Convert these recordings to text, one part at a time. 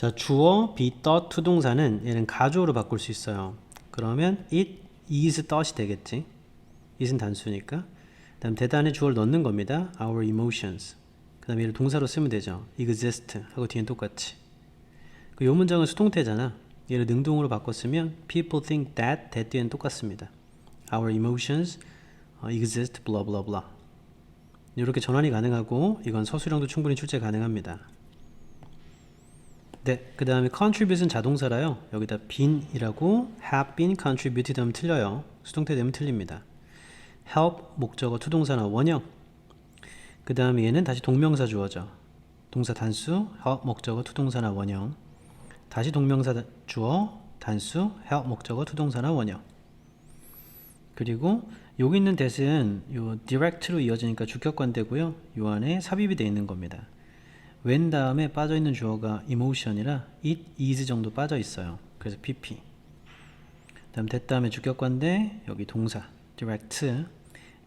자, 주어 be thought 투동사는 얘는 가주어로 바꿀 수 있어요. 그러면 it is thought이 되겠지. it은 단수니까. 그다음 대단에 주어를 넣는 겁니다. our emotions. 그다음에 얘를 동사로 쓰면 되죠. exist 하고 뒤엔 똑같이. 그 요 문장은 수동태잖아. 얘를 능동으로 바꿨으면 people think that that 뒤엔 똑같습니다. our emotions 어, exist blah blah blah. 이렇게 전환이 가능하고 이건 서술형도 충분히 출제 가능합니다. 네, 그 다음에 contribute은 자동사라요. 여기다 been이라고 have been contributed 하면 틀려요. 수동태 되면 틀립니다. help 목적어 투동사나 원형. 그 다음에 얘는 다시 동명사 주어져. 동사 단수 help 목적어 투동사나 원형. 다시 동명사 다- 주어 단수 help 목적어 투동사나 원형. 그리고 여기 있는 that은 요 direct로 이어지니까 주격관대고요. 요 안에 삽입이 되어 있는 겁니다. When 다음에 빠져 있는 주어가 emotion이라 it is 정도 빠져 있어요. 그래서 pp. 다음 that 다음에 주격관대 여기 동사 direct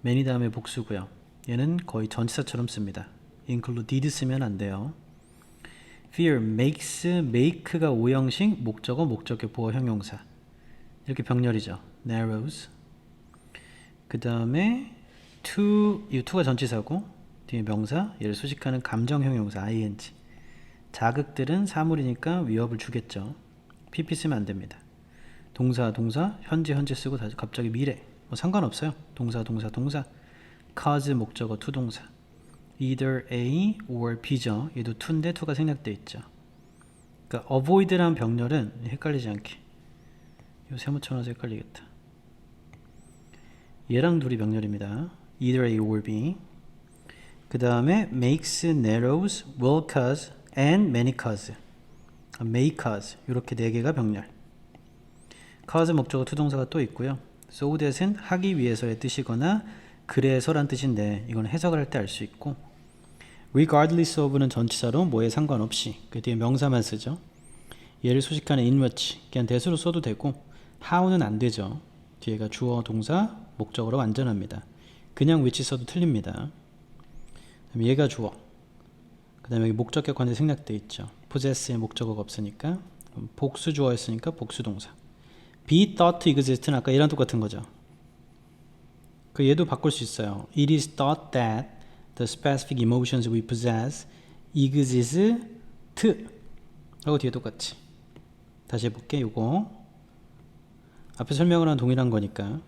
many 다음에 복수고요. 얘는 거의 전치사처럼 씁니다. include did 쓰면 안 돼요. fear makes make가 오형식 목적어 목적격 보어 형용사 이렇게 병렬이죠. narrows 그 다음에 to 이 to가 전치사고 뒤에 명사 얘를 수식하는 감정 형 용사 ing 자극들은 사물이니까 위협을 주겠죠. pp 쓰면 안 됩니다. 동사 동사 현재 현재 쓰고 다시 갑자기 미래 뭐 상관없어요. 동사 동사 동사 cause 목적어 to 동사 either A or B죠. 얘도 to인데 to가 생략돼 있죠. 그러니까 avoid란 병렬은 헷갈리지 않게 이 세모쳐놔서 헷갈리겠다. 얘랑 둘이 병렬입니다. either A or B. 그 다음에 makes, narrows, will cause, and many cause. 아, may cause 이렇게 네 개가 병렬. cause 목적어 투동사가 또 있고요. so that은 하기 위해서의 뜻이거나 그래서란 뜻인데 이건 해석을 할 때 알 수 있고 regardless of는 전치사로 뭐에 상관없이 그 뒤에 명사만 쓰죠. 얘를 수식하는 in which 그냥 대수로 써도 되고 how는 안 되죠. 뒤에가 주어 동사 목적어로 완전합니다. 그냥 which 써도 틀립니다. 얘가 주어. 그 다음에 여기 목적격 관대 생략돼 있죠. possess의 목적어가 없으니까 복수 주어였으니까 복수 동사. be thought exist는 아까 얘랑 똑같은 거죠. 그 얘도 바꿀 수 있어요. It is thought that the specific emotions we possess exist 하고 뒤에 똑같이. 다시 해볼게. 요거 앞에 설명을 한 동일한 거니까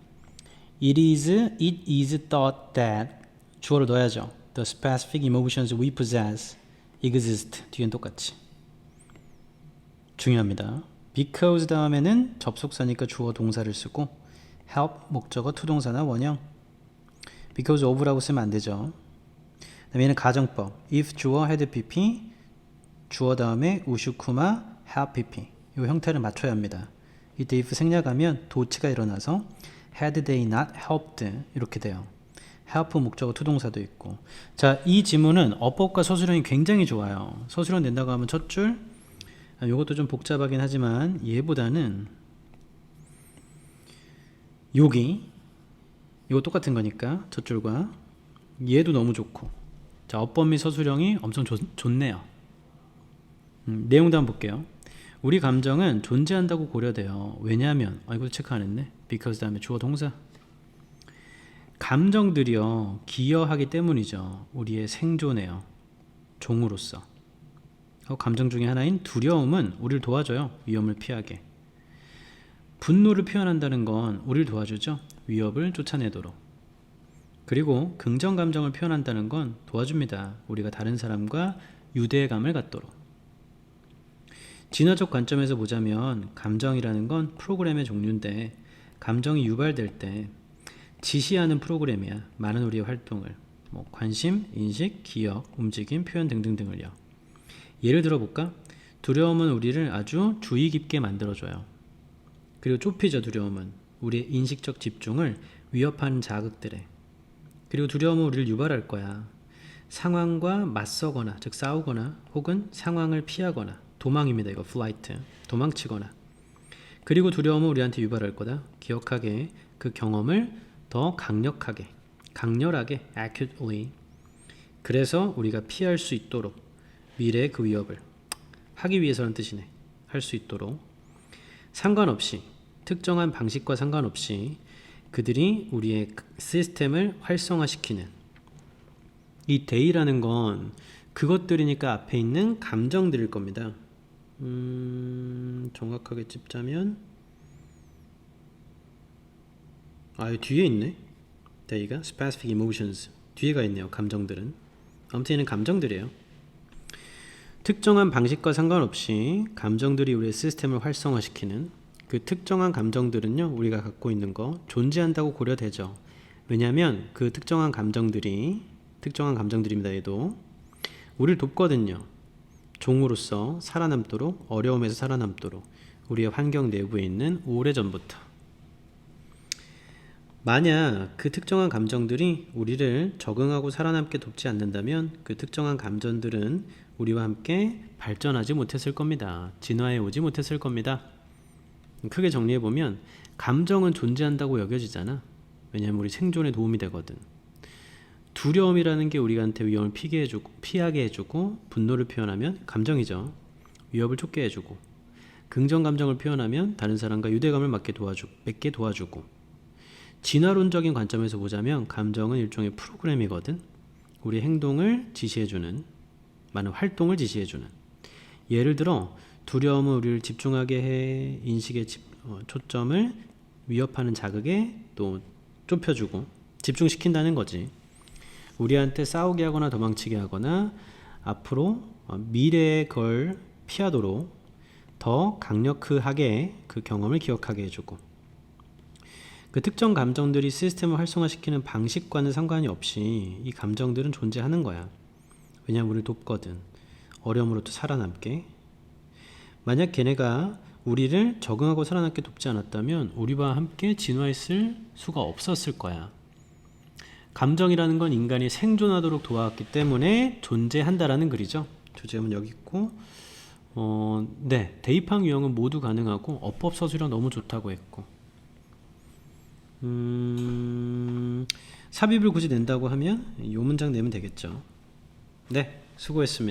It is it is thought that 주어를 넣어야죠. The specific emotions we possess exist 뒤엔 똑같이. 중요합니다. because 다음에는 접속사니까 주어 동사를 쓰고 help 목적어 투동사나 원형 because of라고 쓰면 안 되죠. 얘는 가정법 if 주어 had pp 주어 다음에 우슈쿠마 have pp 이 형태를 맞춰야 합니다. 이때 if 생략하면 도치가 일어나서 had they not helped 이렇게 돼요. Help 목적어 투동사도 있고 자 이 지문은 어법과 서술형이 굉장히 좋아요. 서술형 낸다고 하면 첫줄 이것도 좀 복잡하긴 하지만 얘보다는 여기 이거 똑같은 거니까 첫 줄과 얘도 너무 좋고 자 어법 및 서술형이 엄청 좋, 좋네요. 음, 내용도 한번 볼게요. 우리 감정은 존재한다고 고려돼요. 왜냐하면 아 이거 체크 안 했네. because 다음에 주어 동사. 감정들이요 기여하기 때문이죠. 우리의 생존에요. 종으로서. 어, 감정 중에 하나인 두려움은 우리를 도와줘요. 위험을 피하게. 분노를 표현한다는 건 우리를 도와주죠. 위협을 쫓아내도록. 그리고 긍정 감정을 표현한다는 건 도와줍니다. 우리가 다른 사람과 유대감을 갖도록. 진화적 관점에서 보자면 감정이라는 건 프로그램의 종류인데 감정이 유발될 때 지시하는 프로그램이야. 많은 우리의 활동을 뭐 관심, 인식, 기억, 움직임, 표현 등등등을요. 예를 들어 볼까? 두려움은 우리를 아주 주의 깊게 만들어줘요. 그리고 좁히죠 두려움은 우리의 인식적 집중을 위협하는 자극들에. 그리고 두려움은 우리를 유발할 거야. 상황과 맞서거나 즉 싸우거나 혹은 상황을 피하거나 도망입니다. 이거 flight 도망치거나 그리고 두려움은 우리한테 유발할 거다. 기억하게 그 경험을 더 강력하게 강렬하게 acutely 그래서 우리가 피할 수 있도록 미래의 그 위협을 하기 위해서는 뜻이네. 할 수 있도록 상관없이 특정한 방식과 상관없이 그들이 우리의 시스템을 활성화시키는 이 데이라는 건 그것들이니까 앞에 있는 감정들일 겁니다. 음, 정확하게 찝자면 아, 뒤에 있네. 데이가 specific emotions 뒤에가 있네요. 감정들은 아무튼 감정들이에요. 특정한 방식과 상관없이 감정들이 우리의 시스템을 활성화시키는 그 특정한 감정들은요 우리가 갖고 있는 거 존재한다고 고려되죠 왜냐하면 그 특정한 감정들이 특정한 감정들입니다 얘도 우리를 돕거든요 종으로서 살아남도록 어려움에서 살아남도록 우리의 환경 내부에 있는 오래전부터 만약 그 특정한 감정들이 우리를 적응하고 살아남게 돕지 않는다면 그 특정한 감정들은 우리와 함께 발전하지 못했을 겁니다. 진화해 오지 못했을 겁니다. 크게 정리해 보면 감정은 존재한다고 여겨지잖아. 왜냐하면 우리 생존에 도움이 되거든. 두려움이라는 게 우리한테 위험을 피게 해주고 피하게 해주고 분노를 표현하면 감정이죠. 위협을 쫓게 해주고 긍정 감정을 표현하면 다른 사람과 유대감을 맺게 도와주고 진화론적인 관점에서 보자면 감정은 일종의 프로그램이거든. 우리 행동을 지시해주는 많은 활동을 지시해주는. 예를 들어 두려움은 우리를 집중하게 해 인식의 집, 어, 초점을 위협하는 자극에 또 좁혀주고 집중시킨다는 거지. 우리한테 싸우게 하거나 도망치게 하거나 앞으로 어, 미래의 걸 피하도록 더 강력하게 그 경험을 기억하게 해주고 그 특정 감정들이 시스템을 활성화시키는 방식과는 상관이 없이 이 감정들은 존재하는 거야. 왜냐하면 우리를 돕거든. 어려움으로부터 살아남게. 만약 걔네가 우리를 적응하고 살아남게 돕지 않았다면 우리와 함께 진화했을 수가 없었을 거야. 감정이라는 건 인간이 생존하도록 도와왔기 때문에 존재한다라는 글이죠. 주제문 여기 있고, 어, 네, 대입항 유형은 모두 가능하고 어법 서술형 너무 좋다고 했고, 음, 삽입을 굳이 낸다고 하면 이 문장 내면 되겠죠. 네, 수고했습니다.